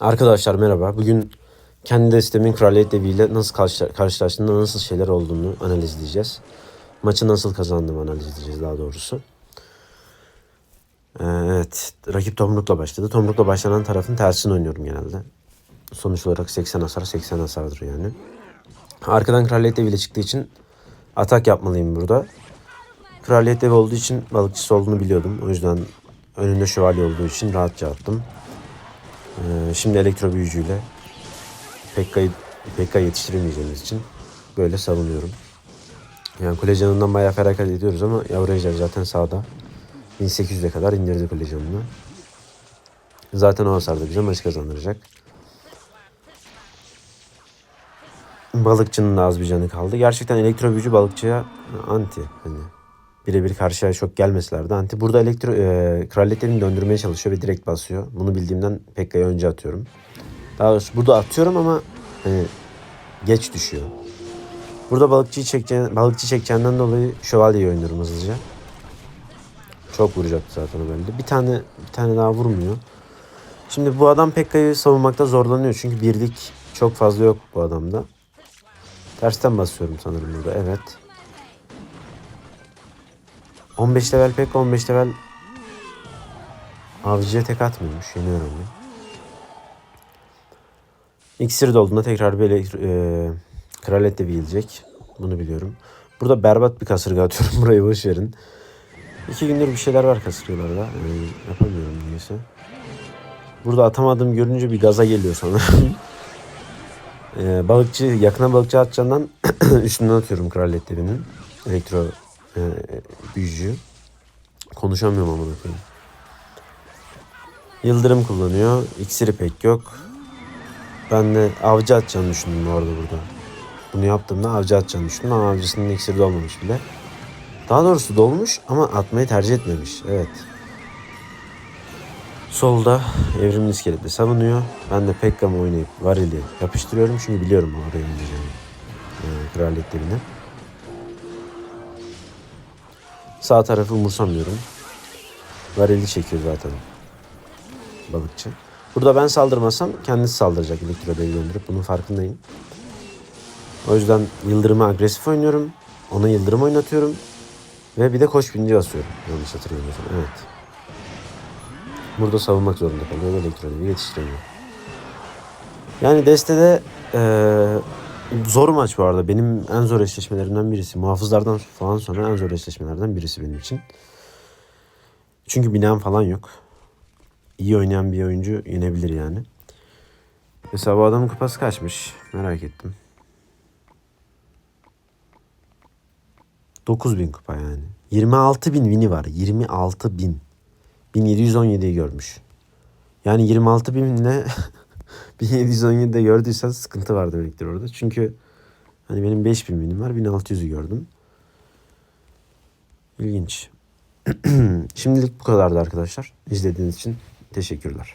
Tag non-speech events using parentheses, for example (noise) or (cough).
Arkadaşlar merhaba. Bugün kendi destemin Kraliyet Devi ile nasıl karşı, karşılaştığında nasıl şeyler olduğunu analiz edeceğiz. Maçı nasıl kazandığımı analiz edeceğiz daha doğrusu. Ee, evet. Rakip Tomruk'la başladı. Tomruk'la başlanan tarafın tersini oynuyorum genelde. Sonuç olarak 80 hasar 80 hasardır yani. Arkadan Kraliyet Devi ile çıktığı için atak yapmalıyım burada. Kraliyet Devi olduğu için balıkçısı olduğunu biliyordum. O yüzden önünde şövalye olduğu için rahatça attım. Ee, şimdi elektro büyücüyle Pekka'yı Pekka yetiştiremeyeceğimiz için böyle savunuyorum. Yani kule canından bayağı feragat ediyoruz ama yavru zaten sağda. 1800'e kadar indirdi kule canını. Zaten o hasar da bize maçı kazandıracak. Balıkçının da az bir canı kaldı. Gerçekten elektro büyücü balıkçıya anti. Hani birebir karşıya çok gelmeseler de anti. Burada elektro e, kraliyetlerini döndürmeye çalışıyor ve direkt basıyor. Bunu bildiğimden Pekka'yı önce atıyorum. Daha doğrusu burada atıyorum ama hani geç düşüyor. Burada balıkçıyı çekeceğin, balıkçı çekeceğinden dolayı şövalyeyi oynuyorum hızlıca. Çok vuracaktı zaten belli. Bir tane bir tane daha vurmuyor. Şimdi bu adam Pekka'yı savunmakta zorlanıyor. Çünkü birlik çok fazla yok bu adamda. Tersten basıyorum sanırım burada. Evet. 15 level Pekka 15 level Avcıya tek atmıyormuş. Yeni öğrendim. İksiri dolduğunda tekrar bir e, kraliyet de gelecek. Bunu biliyorum. Burada berbat bir kasırga atıyorum. (laughs) Burayı boş verin. İki gündür bir şeyler var kasırgalarda. E, yapamıyorum niyeyse. Burada atamadığım görünce bir gaza geliyor sanırım. (laughs) e, balıkçı, yakına balıkçı atacağından (clears throat) üstünden atıyorum kraliyet devinin. Elektro e, büyücü. Konuşamıyorum amına koyayım. Yıldırım kullanıyor. İksiri pek yok. Ben de avcı atacağını düşündüm bu arada burada. Bunu yaptığımda avcı atacağını düşündüm ama avcısının iksiri dolmamış bile. Daha doğrusu dolmuş ama atmayı tercih etmemiş. Evet. Solda evrimin iskeleti savunuyor. Ben de Pekka'mı oynayıp Varil'i yapıştırıyorum. Çünkü biliyorum oraya ineceğini. Ee, kraliyet devini. Sağ tarafı umursamıyorum. Varil'i çekiyor zaten balıkçı. Burada ben saldırmasam kendisi saldıracak elektrodeyi döndürüp bunun farkındayım. O yüzden yıldırımı agresif oynuyorum. Ona yıldırım oynatıyorum. Ve bir de koş binci basıyorum. Yanlış hatırlamıyorsam. Evet. Burada savunmak zorunda kalıyor ve elektrodeyi yetiştiremiyor. Yani destede eee, zor maç bu arada. Benim en zor eşleşmelerimden birisi. Muhafızlardan falan sonra en zor eşleşmelerden birisi benim için. Çünkü binam falan yok iyi oynayan bir oyuncu yenebilir yani. Mesela bu adamın kupası kaçmış? Merak ettim. 9000 kupa yani. 26 bin vini var. 26 bin. 1717'yi görmüş. Yani 26 binle (laughs) 1717'de gördüysen sıkıntı var demektir orada. Çünkü hani benim 5000 vinim var. 1600'ü gördüm. İlginç. (clears throat) Şimdilik bu kadardı arkadaşlar. İzlediğiniz için teşekkürler.